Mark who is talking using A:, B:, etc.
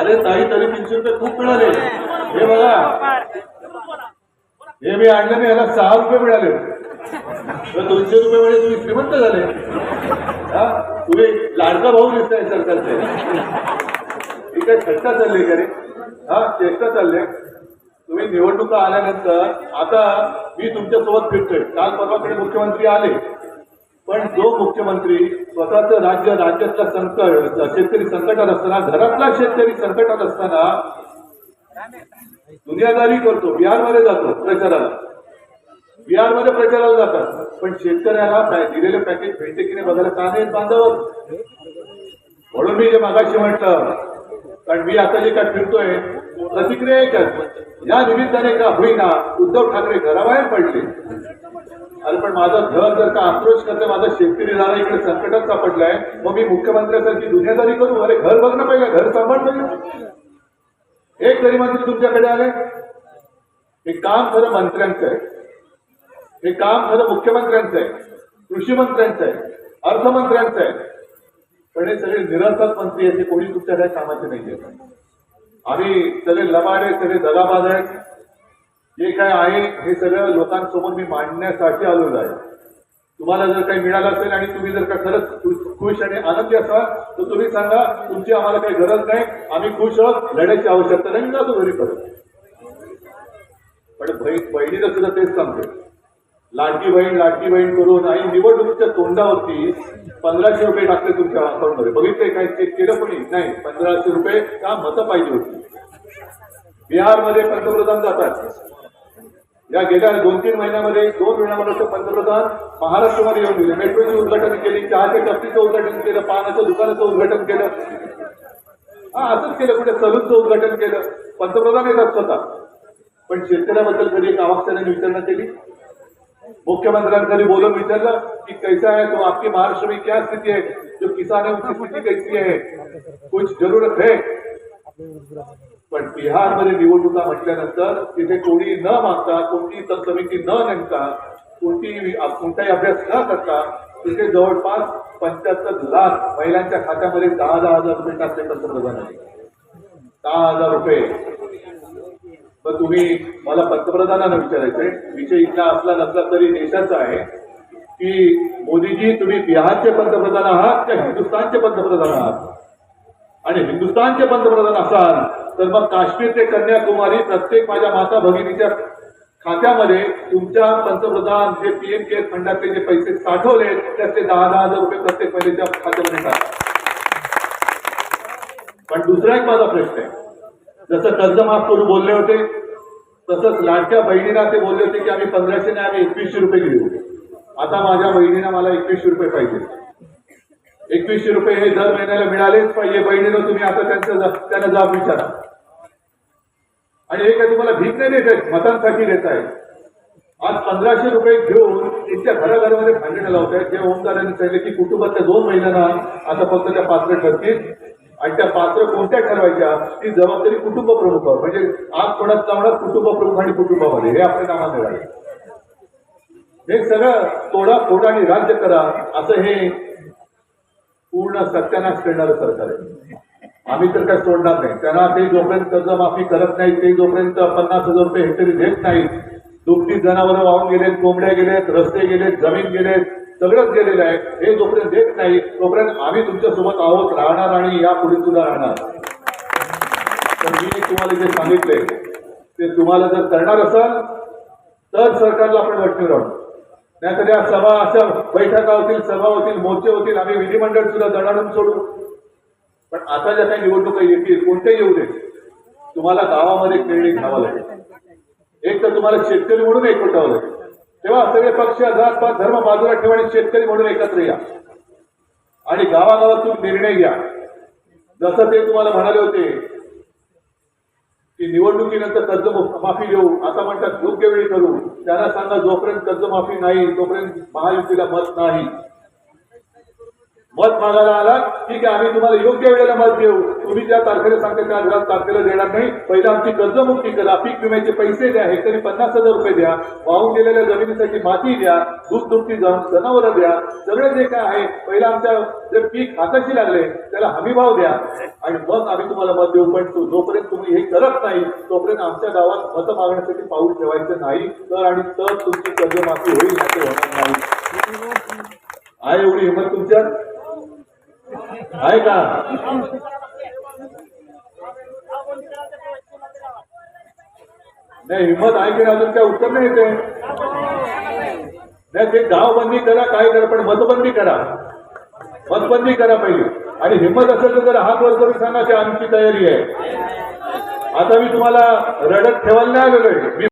A: अरे ताई तरी तीनशे रुपये खूप मिळाले. हे बघा. हे मी आणलं नाही याला सहा रुपये मिळाले. दोनशे रुपये म्हणजे तुम्ही श्रीमंत झाले. तुम्ही लाडका भाऊ दिसताय सरकारचे. ठीक आहे छट्टा चालली का रे हा चेष्टा चालले तुम्ही निवडणुका आल्यानंतर आता मी तुमच्यासोबत फिरतोय काल परवाकडे मुख्यमंत्री आले. पण जो मुख्यमंत्री स्वतःचं राज्य राज्यातला संकट शेतकरी संकटात असताना घरातला शेतकरी संकटात असताना दुनियादारी करतो बिहारमध्ये जातो प्रचाराला. बिहारमध्ये प्रचाराला जातात. पण शेतकऱ्याला दिलेले पॅकेज भेटते की नाही बघायला का नाही बांधव? म्हणून मी जे मागाशी म्हटलं कारण मी आता जे काय फिरतोय प्रतिक्रिया एकच. या निमित्ताने का होईना उद्धव ठाकरे घराबाहेर पडले. अरे पण माझं घर जर का अप्रोच करते माझा शेतकरी झाला इकडे संकटात सापडलाय मग मी मुख्यमंत्र्यासारखी दुनियादारी करू? अरे घर बघणं पहिलं घर सांभाळ एक तरी मंत्री तुमच्याकडे आले? हे काम खरं मंत्र्यांचं आहे. हे काम खरं मुख्यमंत्र्यांचं आहे. कृषी मंत्र्यांचं आहे. अर्थमंत्र्यांचं आहे. पण हे सगळे निरर्थक मंत्री आहेत हे कोणी तुमच्या काही कामाचे नाही आम्ही सगळे लबाडे सगळे दगाबाज आहेत. जे काय आहे हे सगळं लोकांसमोर मी मांडण्यासाठी आलेलो आहे. तुम्हाला जर काही मिळालं असेल आणि तुम्ही जर का खरंच खुश- आणि आनंदी असाल तर तुम्ही सांगा तुमची आम्हाला काही गरज नाही आम्ही खुश आहोत लढायची आवश्यकता नाही मी जातो घरी परत. पण बहीण बहिणीला सुद्धा तेच सांगते. लाडकी बहीण लाडकी बहीण करून आणि निवडणुकीच्या तोंडावरती पंधराशे रुपये टाकले तुमच्या अकाउंटमध्ये. बघितले काय चेक केलं कोणी? नाही. पंधराशे रुपये का मतं पाहिजे होती? बिहारमध्ये पंतप्रधान जातात. या गेल्या दोन तीन महिन्यामध्ये दोन महिन्यामध्ये पंतप्रधान महाराष्ट्रामध्ये येऊन गेले. मेट्रोचं उद्घाटन केली चहाच्या टप्पीचं उद्घाटन केलं पानाचं दुकानाचं उद्घाटन केलं. हा असंच केलं. कुठे सलूनचं उद्घाटन केलं. पंतप्रधान येतात स्वतः. पण शेतकऱ्याबद्दल कधी एक आवाक्षाने विचारणा केली? मुख्यमंत्र्यांनी बोलून विचारलं की कैसा है तो आपकी महाराष्ट्र में क्या स्थिति है? जो किसान है उनकी स्थिति कैसी है? कुछ जरूरत है? पण बिहारमध्ये निवडणुका म्हटल्यानंतर तिथे कोणी न मागता कोणती समिती न नेमता कोणतीही कोणताही अभ्यास न करता तिथे जवळपास पंच्याहत्तर लाख महिलांच्या खात्यामध्ये दहा दहा हजार रुपये टाकले पंतप्रधानांनी दहा हजार रुपये. तर तुम्ही मला पंतप्रधानांना विचारायचंय विषय इथला असला नसला तरी देशाचा आहे की मोदीजी तुम्ही बिहारचे पंतप्रधान आहात का हिंदुस्थानचे पंतप्रधान आहात? आणि हिंदुस्थानचे पंतप्रधान असाल तर मग काश्मीर ते कन्याकुमारी प्रत्येक माझ्या माता भगिनीच्या खात्यामध्ये तुमच्या पंतप्रधान जे पीएम केअर फंडातले जे पैसे साठवले त्याचे दहा दहा हजार रुपये प्रत्येक महिलेच्या खात्यामध्ये टाका पण दुसरा एक माझा प्रश्न आहे. जसं कर्ज माफ करू बोलले होते तसंच लाडक्या बहिणीला ते बोलले होते की आम्ही पंधराशे नाही आम्ही एकवीसशे रुपये घेऊ. आता माझ्या बहिणीला मला एकवीसशे रुपये पाहिजे. एकवीसशे रुपये हे दर महिन्याला मिळालेच पाहिजे. बहिणीनं तुम्ही आता त्यांचं त्यांना जाब विचारा. आणि हे काय तुम्हाला भीक नाही देत आहेत मतांसाठी देत आहेत. आज पंधराशे रुपये घेऊन त्यांच्या घराघरामध्ये भांडणं लावत आहेत जे ओमदारांनी सांगितले की कुटुंबातल्या दोन महिलांना आता फक्त त्या पात्र ठरतील आणि त्या पात्र कोणत्या ठरवायच्या ती जबाबदारी कुटुंब प्रमुखावर म्हणजे आज कोणाच लावणार कुटुंब प्रमुख आणि कुटुंबामध्ये. हे आपल्या कामात मिळाले हे सगळं तोडा फोडा आणि राज्य करा असं हे पूर्ण सत्यानाश करणारं सरकार आहे. आम्ही तर काय सोडणार नाही. त्यांना ते जोपर्यंत कर्जमाफी करत नाही ते जोपर्यंत पन्नास हजार रुपये हेक्टरी देत नाहीत दुपटी जनावरं वाहून गेलेत कोंबड्या गेलेत रस्ते गेलेत जमीन गेलेत सगळंच गेलेलं आहे हे जोपर्यंत देत नाही तोपर्यंत आम्ही तुमच्यासोबत आहोत राहणार आणि या पुढे सुद्धा राहणार. तर मी तुम्हाला जे सांगितले ते तुम्हाला जर करणार असाल तर सरकारला आपण वटणी राहू. नाहीतर या सभा अशा बैठका होतील सभा होतील मोर्चे होतील आम्ही विधिमंडळ सुद्धा दणाडून सोडू. पण आता ज्या काही निवडणुका येतील कोणत्याही येऊ दे तुम्हाला गावामध्ये निर्णय घ्यावा लागेल. एक तर तुम्हाला शेतकरी म्हणून एकवटावं लागेल. तेव्हा सगळे पक्ष जात पात धर्म बाजूला ठेवा आणि शेतकरी म्हणून एकत्र या. आणि गावागावातून निर्णय घ्या. जसं ते तुम्हाला म्हणाले होते की निवडणुकीनंतर कर्ज माफी देऊ. आता म्हणतात योग्य वेळी करू. त्यांना सांगा जोपर्यंत कर्जमाफी नाही तोपर्यंत महायुतीला मत नाही. मत मागायला आला ठीक आहे आम्ही तुम्हाला योग्य वेळेला मत देऊ. तुम्ही ज्या तारखेला सांगता त्या त्या तारखेला देणार नाही. पहिला आमची कर्जमुक्ती करा पीक विम्याचे पैसे द्या हेक्टरी पन्नास हजार रुपये द्या वाहून गेलेल्या जमिनीसाठी माती द्या दूध दुभती जनावरं द्या सगळं जे काय आहे पहिला आमच्या जे पीक हाताशी लागले त्याला हमी भाव द्या. आणि मग आम्ही तुम्हाला मत देऊ पण जोपर्यंत तुम्ही हे करत नाही तोपर्यंत आमच्या गावात मत मागण्यासाठी पाऊल ठेवायचं नाही. तर आणि तर तुमची कर्जमाफी होईल ना होणार नाही. आहे एवढी हिंमत तुमच्यात? आहे का? नाही हिंमत आहे की नाही अजून? काय उत्तर नाही येते. नाही ते गाव बंदी करा काय करा पण मतबंदी करा. मतबंदी करा पाहिजे आणि हिंमत असेल तर जरा हात वर करून सांगा की आमची तयारी आहे. आता मी तुम्हाला रडत ठेवायला नाही आलेलो मी